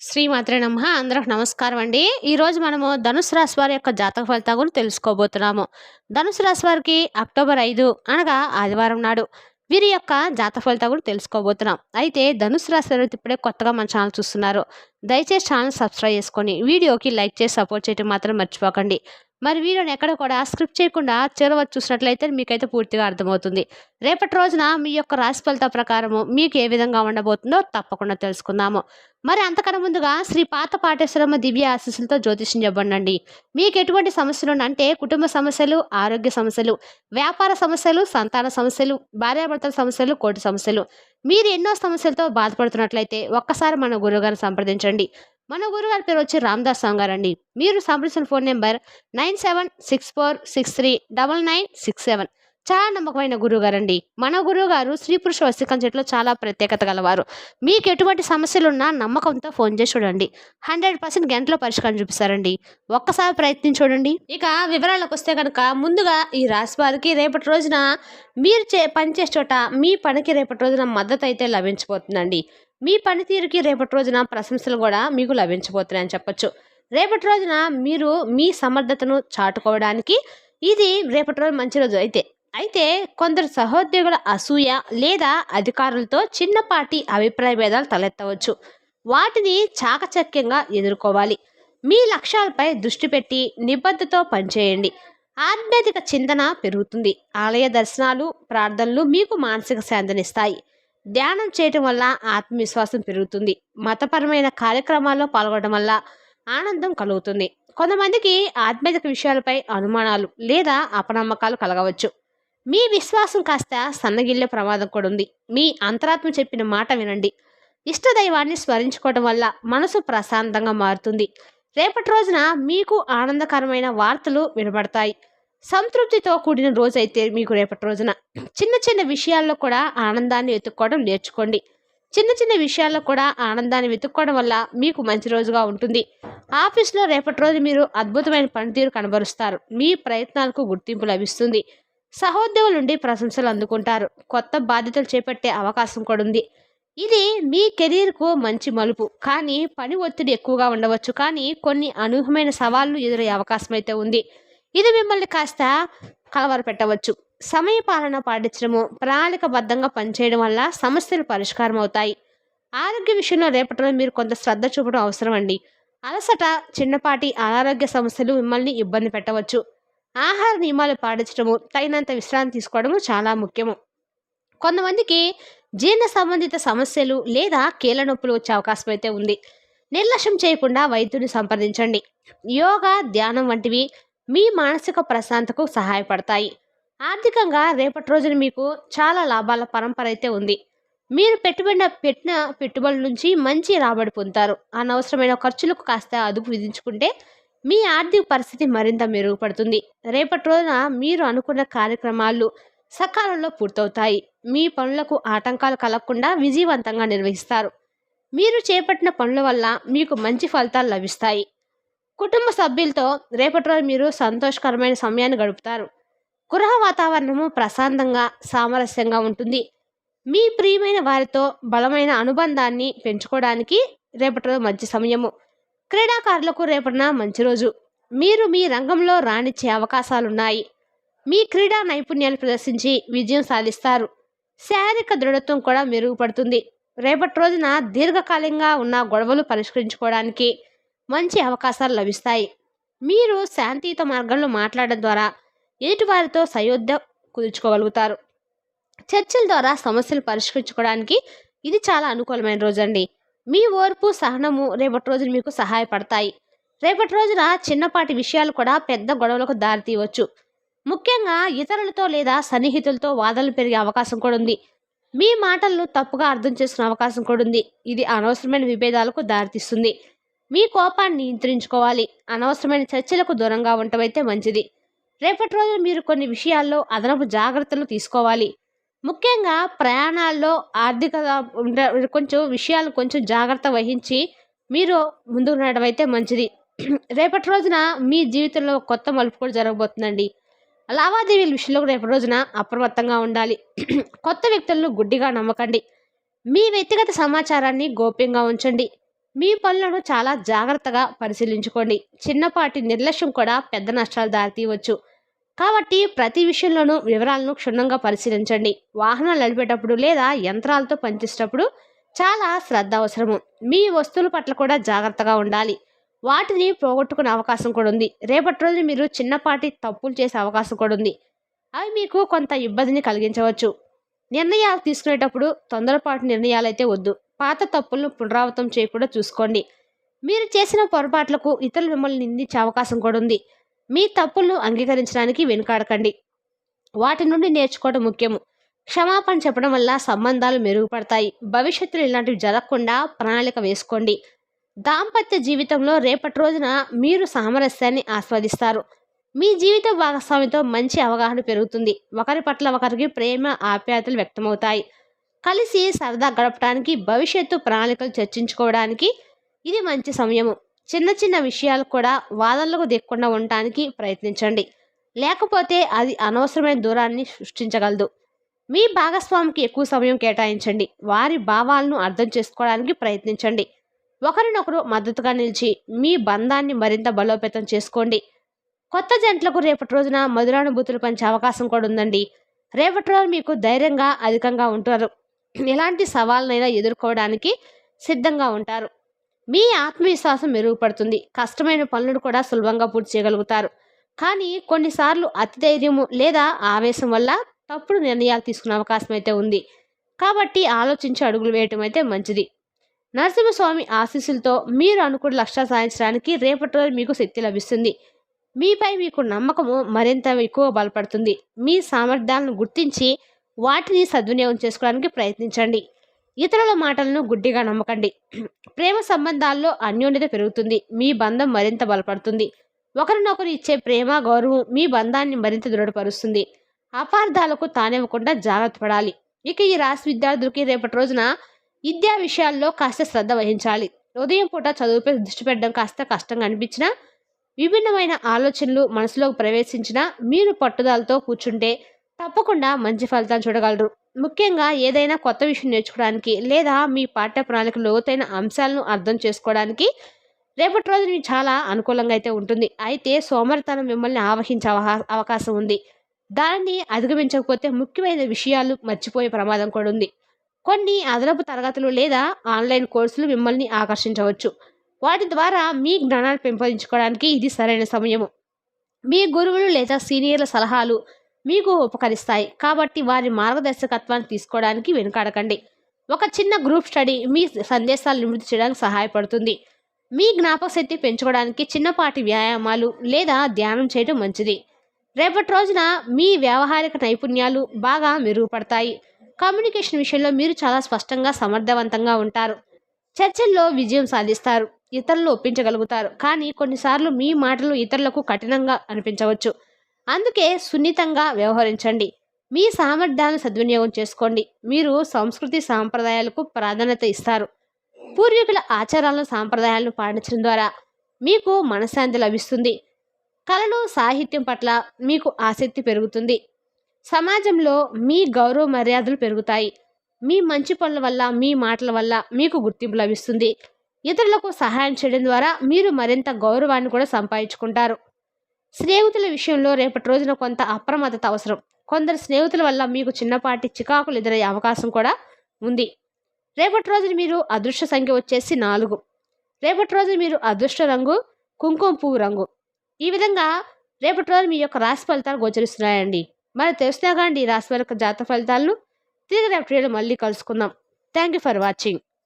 శ్రీమాత్రే నమ. అందరికి నమస్కారం అండి ఈరోజు మనము ధనుసు రాశి వారి యొక్క జాతక ఫలితాల గురించి తెలుసుకోబోతున్నాము. ధనుసు రాశి వారికి అక్టోబర్ ఐదు అనగా ఆదివారం నాడు వీరి యొక్క జాతక ఫలితాల తెలుసుకోబోతున్నాం. అయితే ధనుసు రాశి వారు ఇప్పుడే కొత్తగా మన ఛానల్ చూస్తున్నారు. దయచేసి ఛానల్ సబ్స్క్రైబ్ చేసుకొని వీడియోకి లైక్ చేసి సపోర్ట్ చేయడం మాత్రం మర్చిపోకండి. మరి వీడియోని ఎక్కడ కూడా స్క్రిప్ట్ చేయకుండా చివరి చూసినట్లయితే మీకైతే పూర్తిగా అర్థమవుతుంది. రేపటి రోజున మీ యొక్క రాశి ఫలిత ప్రకారము మీకు ఏ విధంగా ఉండబోతుందో తప్పకుండా తెలుసుకుందాము. మరి అంతకన్నా ముందుగా శ్రీ పాత పాటేశ్వరమ్మ దివ్య ఆశీస్సులతో జ్యోతిష్యం చెప్పండి మీకు ఎటువంటి సమస్యలు అంటే కుటుంబ సమస్యలు ఆరోగ్య సమస్యలు వ్యాపార సమస్యలు సంతాన సమస్యలు భార్యాభర్తల సమస్యలు కోటి సమస్యలు. మీరు ఎన్నో సమస్యలతో బాధపడుతున్నట్లయితే ఒక్కసారి మన గురువుగారిని సంప్రదించండి. మన గురుగారి పేరు వచ్చి రామ్దాస్ స్వామి గారు అండి మీరు సంప్రదించిన phone number nine seven six four six three double nine six seven. చాలా నమ్మకమైన గురువుగారండి మన గురువు గారు స్త్రీ పురుష వస్తికం చెట్లో చాలా ప్రత్యేకత గలవారు. మీకు ఎటువంటి సమస్యలు ఉన్నా నమ్మకంతో ఫోన్ చేసి చూడండి. హండ్రెడ్ పర్సెంట్ గంటలో పరిష్కారం చూపిస్తారండి. ఒక్కసారి ప్రయత్నించి చూడండి. ఇక వివరాలకు వస్తే కనుక ముందుగా ఈ రాశి వారికి రేపటి రోజున మీరు చే పనిచేసే చోట మీ పనికి రేపటి రోజున మద్దతు అయితే లభించబోతుందండి. మీ పనితీరుకి రేపటి రోజున ప్రశంసలు కూడా మీకు లభించబోతున్నాయని చెప్పొచ్చు. రేపటి రోజున మీరు మీ సమర్థతను చాటుకోవడానికి ఇది రేపటి రోజు మంచి రోజు అయితే. అయితే కొందరు సహోద్యోగుల అసూయ లేదా అధికారులతో చిన్నపాటి అభిప్రాయ భేదాలు తలెత్తవచ్చు. వాటిని చాకచక్యంగా ఎదుర్కోవాలి. మీ లక్ష్యాలపై దృష్టి పెట్టి నిబద్ధతో పనిచేయండి. ఆధ్యాత్మిక చింతన పెరుగుతుంది. ఆలయ దర్శనాలు ప్రార్థనలు మీకు మానసిక శాంతినిస్తాయి. ధ్యానం చేయటం వల్ల ఆత్మవిశ్వాసం పెరుగుతుంది. మతపరమైన కార్యక్రమాల్లో పాల్గొనడం వల్ల ఆనందం కలుగుతుంది. కొంతమందికి ఆధ్యాత్మిక విషయాలపై అనుమానాలు లేదా అపనమ్మకాలు కలగవచ్చు. మీ విశ్వాసం కాస్త సన్నగిల్లే ప్రమాదం కూడా ఉంది. మీ అంతరాత్మ చెప్పిన మాట వినండి. ఇష్టదైవాన్ని స్మరించుకోవడం వల్ల మనసు ప్రశాంతంగా మారుతుంది. రేపటి రోజున మీకు ఆనందకరమైన వార్తలు వినబడతాయి. సంతృప్తితో కూడిన రోజైతే మీకు రేపటి రోజున చిన్న చిన్న విషయాల్లో కూడా ఆనందాన్ని వెతుక్కోవడం నేర్చుకోండి. చిన్న చిన్న విషయాల్లో కూడా ఆనందాన్ని వెతుక్కోవడం వల్ల మీకు మంచి రోజుగా ఉంటుంది. ఆఫీస్లో రేపటి రోజు మీరు అద్భుతమైన పనితీరు కనబరుస్తారు. మీ ప్రయత్నాలకు గుర్తింపు లభిస్తుంది. సహోద్యోగుల నుండి ప్రశంసలు అందుకుంటారు. కొత్త బాధ్యతలు చేపట్టే అవకాశం కూడా ఉంది. ఇది మీ కెరీర్కు మంచి మలుపు. కానీ పని ఒత్తిడి ఎక్కువగా ఉండవచ్చు. కానీ కొన్ని అనూహ్యమైన సవాళ్ళు ఎదురయ్యే అవకాశం అయితే ఉంది. ఇది మిమ్మల్ని కాస్త కలవర పెట్టవచ్చు సమయపాలన పాటించడము ప్రణాళికబద్ధంగా పనిచేయడం వల్ల సమస్యలు పరిష్కారం అవుతాయి ఆరోగ్య విషయంలో రేపటిలో మీరు కొంత శ్రద్ధ చూపడం అవసరం అండి అలసట చిన్నపాటి అనారోగ్య సమస్యలు మిమ్మల్ని ఇబ్బంది పెట్టవచ్చు. ఆహార నియమాలు పాటించడము తగినంత విశ్రాంతి తీసుకోవడము చాలా ముఖ్యము. కొంతమందికి జీర్ణ సంబంధిత సమస్యలు లేదా కీళ్ళ నొప్పులు వచ్చే అవకాశం అయితే ఉంది. నిర్లక్ష్యం చేయకుండా వైద్యుని సంప్రదించండి. యోగా ధ్యానం వంటివి మీ మానసిక ప్రశాంతకు సహాయపడతాయి. ఆర్థికంగా రేపటి రోజున మీకు చాలా లాభాల పరంపర అయితే ఉంది. మీరు పెట్టుబడిన పెట్టిన పెట్టుబడుల నుంచి మంచి రాబడి పొందుతారు. అనవసరమైన ఖర్చులకు కాస్త అదుపు విధించుకుంటే మీ ఆర్థిక పరిస్థితి మరింత మెరుగుపడుతుంది. రేపటి రోజున మీరు అనుకున్న కార్యక్రమాలు సకాలంలో పూర్తవుతాయి. మీ పనులకు ఆటంకాలు కలగకుండా విజయవంతంగా నిర్వహిస్తారు. మీరు చేపట్టిన పనుల వల్ల మీకు మంచి ఫలితాలు లభిస్తాయి. కుటుంబ సభ్యులతో రేపటి రోజు మీరు సంతోషకరమైన సమయాన్ని గడుపుతారు. గృహ వాతావరణము ప్రశాంతంగా సామరస్యంగా ఉంటుంది. మీ ప్రియమైన వారితో బలమైన అనుబంధాన్ని పెంచుకోవడానికి రేపటి రోజు మంచి సమయము. క్రీడాకారులకు రేపటిన మంచి రోజు. మీరు మీ రంగంలో రాణించే అవకాశాలున్నాయి. మీ క్రీడా నైపుణ్యాలు ప్రదర్శించి విజయం సాధిస్తారు. శారీరక దృఢత్వం కూడా మెరుగుపడుతుంది. రేపటి రోజున దీర్ఘకాలికంగా ఉన్న గొడవలు పరిష్కరించుకోవడానికి మంచి అవకాశాలు లభిస్తాయి. మీరు శాంతియుత మార్గంలో మాట్లాడడం ద్వారా ఎదుటివారితో సయోధ్య కుదుర్చుకోగలుగుతారు. చర్చల ద్వారా సమస్యలు పరిష్కరించుకోవడానికి ఇది చాలా అనుకూలమైన రోజు అండి మీ ఓర్పు సహనము రేపటి రోజున మీకు సహాయపడతాయి. రేపటి రోజున చిన్నపాటి విషయాలు కూడా పెద్ద గొడవలకు దారితీయవచ్చు ముఖ్యంగా ఇతరులతో లేదా సన్నిహితులతో వాదనలు పెరిగే అవకాశం కూడా ఉంది. మీ మాటలను తప్పుగా అర్థం చేసుకునే అవకాశం కూడా ఉంది. ఇది అనవసరమైన విభేదాలకు దారితీస్తుంది. మీ కోపాన్ని నియంత్రించుకోవాలి. అనవసరమైన చర్చలకు దూరంగా ఉండటమైతే మంచిది. రేపటి రోజు మీరు కొన్ని విషయాల్లో అదనపు జాగ్రత్తలు తీసుకోవాలి. ముఖ్యంగా ప్రయాణాల్లో ఆర్థిక కొంచెం విషయాలు కొంచెం జాగ్రత్త వహించి మీరు ముందుకు నడవడం అయితే మంచిది. రేపటి రోజున మీ జీవితంలో కొత్త మలుపు కూడా జరగబోతుందండి. లావాదేవీల విషయంలో రేపటి రోజున అప్రమత్తంగా ఉండాలి. కొత్త వ్యక్తులను గుడ్డిగా నమ్మకండి. మీ వ్యక్తిగత సమాచారాన్ని గోప్యంగా ఉంచండి. మీ పనులను చాలా జాగ్రత్తగా పరిశీలించుకోండి. చిన్నపాటి నిర్లక్ష్యం కూడా పెద్ద నష్టాలు దారితీయవచ్చు. కాబట్టి ప్రతి విషయంలోనూ వివరాలను క్షుణ్ణంగా పరిశీలించండి. వాహనాలు నడిపేటప్పుడు లేదా యంత్రాలతో పనిచేసేటప్పుడు చాలా శ్రద్ధ అవసరము. మీ వస్తువుల పట్ల కూడా జాగ్రత్తగా ఉండాలి. వాటిని పోగొట్టుకునే అవకాశం కూడా ఉంది. రేపటి రోజు మీరు చిన్నపాటి తప్పులు చేసే అవకాశం కూడా ఉంది. అవి మీకు కొంత ఇబ్బందిని కలిగించవచ్చు. నిర్ణయాలు తీసుకునేటప్పుడు తొందరపాటు నిర్ణయాలు అయితే వద్దు. పాత తప్పులను పునరావృతం చేయకుండా చూసుకోండి. మీరు చేసిన పొరపాట్లకు ఇతరులు మిమ్మల్ని నిందించే అవకాశం కూడా ఉంది. మీ తప్పులను అంగీకరించడానికి వెనుకాడకండి. వాటి నుండి నేర్చుకోవడం ముఖ్యము క్షమాపణ చెప్పడం వల్ల సంబంధాలు మెరుగుపడతాయి. భవిష్యత్తులో ఇలాంటివి జరగకుండా ప్రణాళిక వేసుకోండి. దాంపత్య జీవితంలో రేపటి రోజున మీరు సామరస్యాన్ని ఆస్వాదిస్తారు. మీ జీవిత భాగస్వామితో మంచి అవగాహన పెరుగుతుంది. ఒకరి పట్ల ఒకరికి ప్రేమ ఆప్యాయతలు వ్యక్తమవుతాయి. కలిసి సరదా గడపడానికి భవిష్యత్తు ప్రణాళికలు చర్చించుకోవడానికి ఇది మంచి సమయము. చిన్న చిన్న విషయాలు కూడా వాదనలకు దిక్కుండా ఉండటానికి ప్రయత్నించండి. లేకపోతే అది అనవసరమైన దూరాన్ని సృష్టించగలదు. మీ భాగస్వామికి ఎక్కువ సమయం కేటాయించండి. వారి భావాలను అర్థం చేసుకోవడానికి ప్రయత్నించండి. ఒకరినొకరు మద్దతుగా నిలిచి మీ బంధాన్ని మరింత బలోపేతం చేసుకోండి. కొత్త జంటలకు రేపటి రోజున మధురానుభూతులు పంచే అవకాశం కూడా ఉందండి. రేపటి రోజు మీకు ధైర్యంగా అధికంగా ఉంటారు. ఎలాంటి సవాళ్ళనైనా ఎదుర్కోవడానికి సిద్ధంగా ఉంటారు. మీ ఆత్మవిశ్వాసం మెరుగుపడుతుంది. కష్టమైన పనులను కూడా సులభంగా పూర్తి చేయగలుగుతారు. కానీ కొన్నిసార్లు అతిధైర్యము లేదా ఆవేశం వల్ల తప్పుడు నిర్ణయాలు తీసుకునే అవకాశం అయితే ఉంది. కాబట్టి ఆలోచించి అడుగులు వేయటం అయితే మంచిది. నరసింహస్వామి ఆశీస్సులతో మీరు అనుకున్న లక్ష్యాలు సాధించడానికి రేపటి రోజు మీకు శక్తి లభిస్తుంది. మీపై మీకు నమ్మకము మరింత ఎక్కువ బలపడుతుంది. మీ సామర్థ్యాలను గుర్తించి వాటిని సద్వినియోగం చేసుకోవడానికి ప్రయత్నించండి. ఇతరుల మాటలను గుడ్డిగా నమ్మకండి. ప్రేమ సంబంధాల్లో అన్యోన్యత పెరుగుతుంది. మీ బంధం మరింత బలపడుతుంది. ఒకరినొకరు ఇచ్చే ప్రేమ గౌరవం మీ బంధాన్ని మరింత దృఢపరుస్తుంది. అపార్థాలకు తానివ్వకుండా జాగ్రత్త పడాలి. ఇక ఈ రాశి విద్యార్థులకి రేపటి రోజున విద్యా విషయాల్లో కాస్త శ్రద్ధ వహించాలి. ఉదయం పూట చదువుపై దృష్టి పెట్టడం కాస్త కష్టంగా అనిపించినా విభిన్నమైన ఆలోచనలు మనసులోకి ప్రవేశించినా మీరు పట్టుదలతో కూర్చుంటే తప్పకుండా మంచి ఫలితాలు చూడగలరు. ముఖ్యంగా ఏదైనా కొత్త విషయం నేర్చుకోవడానికి లేదా మీ పాఠ్య ప్రణాళిక లోతైన అంశాలను అర్థం చేసుకోవడానికి రేపటి రోజు మీకు చాలా అనుకూలంగా అయితే ఉంటుంది. అయితే సోమరితనం మిమ్మల్ని ఆవహించే అవకాశం ఉంది. దానిని అధిగమించకపోతే ముఖ్యమైన విషయాలు మర్చిపోయే ప్రమాదం కూడా ఉంది. కొన్ని అదనపు తరగతులు లేదా ఆన్లైన్ కోర్సులు మిమ్మల్ని ఆకర్షించవచ్చు. వాటి ద్వారా మీ జ్ఞానాన్ని పెంపొందించుకోవడానికి ఇది సరైన సమయము. మీ గురువులు లేదా సీనియర్ల సలహాలు మీకు ఉపకరిస్తాయి. కాబట్టి వారి మార్గదర్శకత్వాన్ని తీసుకోవడానికి వెనుకాడకండి. ఒక చిన్న గ్రూప్ స్టడీ మీ సందేశాలు నిమిది చేయడానికి సహాయపడుతుంది. మీ జ్ఞాపక శక్తి పెంచుకోవడానికి చిన్నపాటి వ్యాయామాలు లేదా ధ్యానం చేయడం మంచిది. రేపటి రోజున మీ వ్యావహారిక నైపుణ్యాలు బాగా మెరుగుపడతాయి. కమ్యూనికేషన్ విషయంలో మీరు చాలా స్పష్టంగా సమర్థవంతంగా ఉంటారు. చర్చల్లో విజయం సాధిస్తారు. ఇతరులు ఒప్పించగలుగుతారు. కానీ కొన్నిసార్లు మీ మాటలు ఇతరులకు కఠినంగా అనిపించవచ్చు. అందుకే సున్నితంగా వ్యవహరించండి. మీ సామర్థ్యాలను సద్వినియోగం చేసుకోండి. మీరు సంస్కృతి సాంప్రదాయాలకు ప్రాధాన్యత ఇస్తారు. పూర్వీకుల ఆచారాలను సాంప్రదాయాలను పాటించడం ద్వారా మీకు మనశ్శాంతి లభిస్తుంది. కళలు సాహిత్యం పట్ల మీకు ఆసక్తి పెరుగుతుంది. సమాజంలో మీ గౌరవ మర్యాదలు పెరుగుతాయి. మీ మంచి పనుల వల్ల మీ మాటల వల్ల మీకు గుర్తింపు లభిస్తుంది. ఇతరులకు సహాయం చేయడం ద్వారా మీరు మరింత గౌరవాన్ని కూడా సంపాదించుకుంటారు. స్నేహితుల విషయంలో రేపటి రోజున కొంత అప్రమత్తత అవసరం. కొందరు స్నేహితుల వల్ల మీకు చిన్నపాటి చికాకులు ఎదురయ్యే అవకాశం కూడా ఉంది. రేపటి రోజున మీరు అదృష్ట సంఖ్య వచ్చేసి నాలుగు. రేపటి రోజు మీరు అదృష్ట రంగు కుంకుమ పువ్వు రంగు. ఈ విధంగా రేపటి రోజు మీ యొక్క రాశి ఫలితాలు గోచరిస్తున్నాయండి. మరి తెలిసినా కానీ రాశి వారి జాత ఫలితాలను తిరిగి రేపటి మళ్ళీ కలుసుకుందాం. Thank you for watching